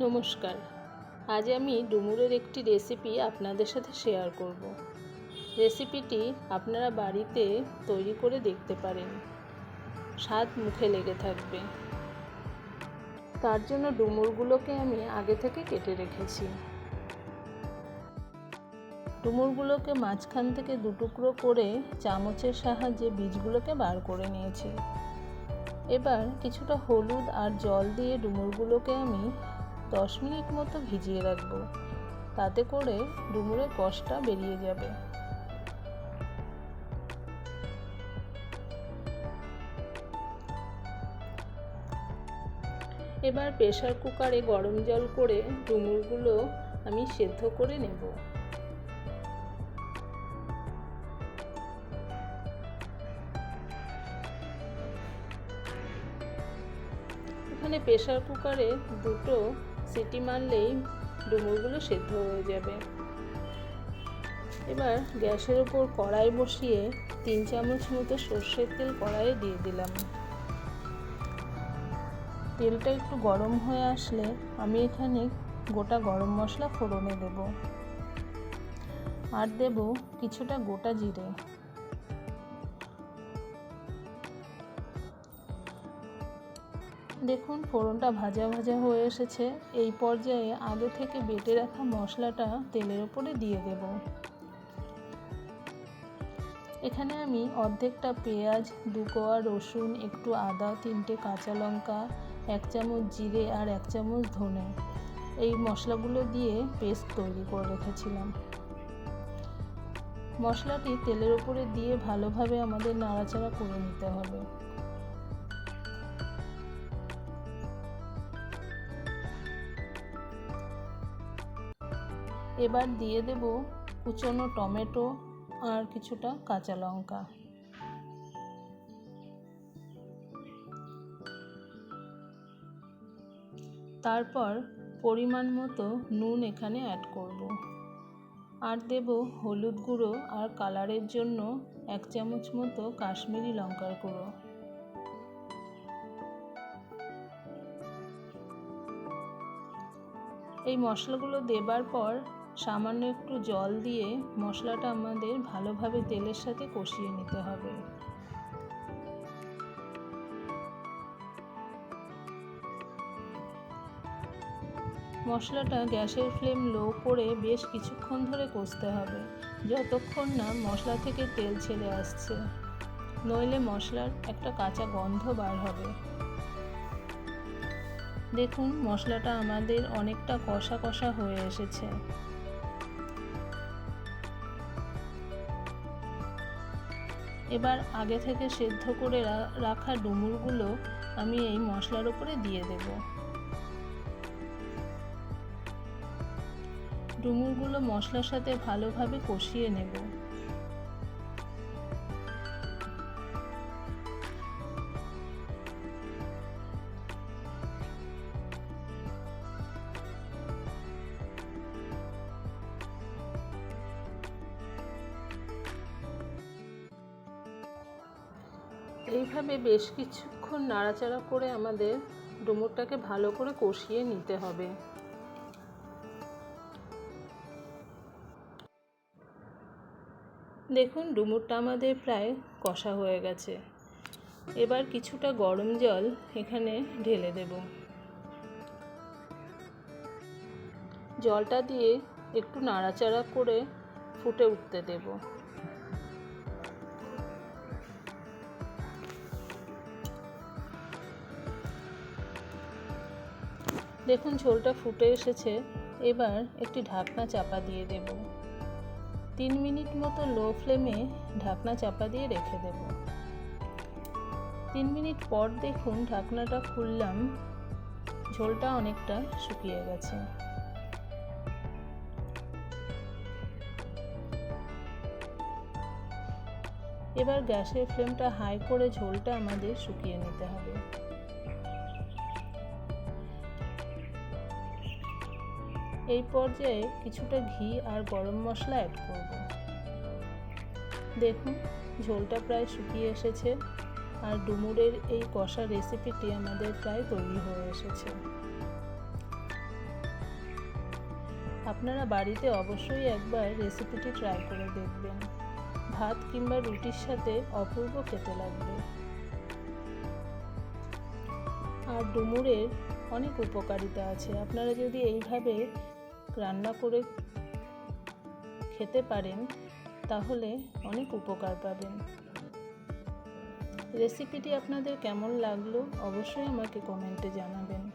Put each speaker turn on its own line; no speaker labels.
নমস্কার। আজ আমি ডুমুরের একটি রেসিপি আপনাদের সাথে শেয়ার করব। রেসিপিটি আপনারা বাড়িতে তৈরি করে দেখতে পারেন। স্বাদ মুখে লেগে থাকবে। তার জন্য ডুমুরগুলোকে আমি আগে থেকে কেটে রেখেছি। ডুমুরগুলোকে মাঝখান থেকে দুটুকরো করে চামচের সাহায্যে বীজগুলোকে বার করে নিয়েছি। এবার কিছুটা হলুদ আর জল দিয়ে ডুমুরগুলোকে আমি দশ মিনিট মতো ভিজিয়ে রাখব। তাতে করে ডুমুরের কষটা বেরিয়ে যাবে। এবার প্রেশার কুকারে গরম জল করে ডুমুরগুলো আমি সেদ্ধ করে নেব। এখানে প্রেশার কুকারে দুটো সিটি মারলেই ডুমুরগুলো সেদ্ধ হয়ে যাবে। এবার গ্যাসের ওপর কড়াই বসিয়ে তিন চামচ মতো সর্ষের তেল কড়াইয়ে দিয়ে দিলাম। তেলটা একটু গরম হয়ে আসলে আমি এখানে গোটা গরম মশলা ফোড়নে দেব। আর দেব কিছুটা গোটা জিরে। দেখুন, ফোড়নটা ভাজা ভাজা হয়ে এসেছে। এই পর্যায়ে আগে থেকে বেটে রাখা মশলাটা তেলের ওপরে দিয়ে দেব। এখানে আমি অর্ধেকটা পেঁয়াজ, দু কোয়া রসুন, একটু আদা, তিনটে কাঁচা লঙ্কা, এক চামচ জিরে আর এক চামচ ধনে। এই মশলাগুলো দিয়ে পেস্ট তৈরি করে রেখেছিলাম। মশলাটি তেলের ওপরে দিয়ে ভালোভাবে আমাদের নাড়াচাড়া করে নিতে হবে। এবার দিয়ে দেব কুচনো টমেটো আর কিছুটা কাঁচা লঙ্কা। তারপর পরিমাণ মতো নুন এখানে অ্যাড করব। আর দেব হলুদ গুঁড়ো আর কালারের জন্য এক চামচ মতো কাশ্মীরি লঙ্কার গুঁড়ো। এই মশলাগুলো দেবার পর সামান্য একটু জল দিয়ে মশলাটা আমাদের ভালোভাবে তেলের সাথে কষিয়ে নিতে হবে। মশলাটা গ্যাসের ফ্লেম লো করে বেশ কিছুক্ষণ ধরে কষতে হবে, যতক্ষণ না মশলা থেকে তেল ছেড়ে আসছে। নইলে মশলার একটা কাঁচা গন্ধ বার হবে। দেখুন, মশলাটা আমাদের অনেকটা কষা কষা হয়ে এসেছে। এবার আগে থেকে সেদ্ধ করে রাখা ডুমুরগুলো আমি এই মশলার উপরে দিয়ে দেব। ডুমুরগুলো মশলার সাথে ভালোভাবে কষিয়ে নেব। এইভাবে বেশ কিছুক্ষণ নাড়াচাড়া করে আমাদের ডুমুরটাকে ভালো করে কষিয়ে নিতে হবে। দেখুন, ডুমুরটা আমাদের প্রায় কষা হয়ে গেছে। এবার কিছুটা গরম জল এখানে ঢেলে দেব। জলটা দিয়ে একটু নাড়াচাড়া করে ফুটে উঠতে দেবো। দেখুন ঝোলটা ফুটে এসেছে, এবার একটি ঢাকনা চাপা দিয়ে দেব। তিন মিনিট মতো লো ফ্লেমে ঢাকনা চাপা দিয়ে রেখে দেব। তিন মিনিট পর দেখুন ঢাকনাটা খুললাম, ঝোলটা অনেকটা শুকিয়ে গেছে। এবার গ্যাসের ফ্লেমটা হাই করে ঝোলটা আমাদের শুকিয়ে নিতে হবে। এই পর্যায়ে কিছুটা ঘি আর গরম মশলা অ্যাড করব। দেখুন, ঝোলটা প্রায় শুকিয়ে এসেছে আর ডুমুরের এই কষা রেসিপিটি আমাদের প্রায় তৈরি হয়ে এসেছে। আপনারা বাড়িতে অবশ্যই একবার রেসিপিটি ট্রাই করে দেখবেন। ভাত কিংবা রুটির সাথে অপূর্ব খেতে লাগবে। আর ডুমুরের অনেক উপকারিতা আছে। আপনারা যদি এইভাবে রান্না করে খেতে পারেন, তাহলে অনেক উপকার পাবেন। রেসিপিটি আপনাদের কেমন লাগল অবশ্যই আমাকে কমেন্টে জানাবেন।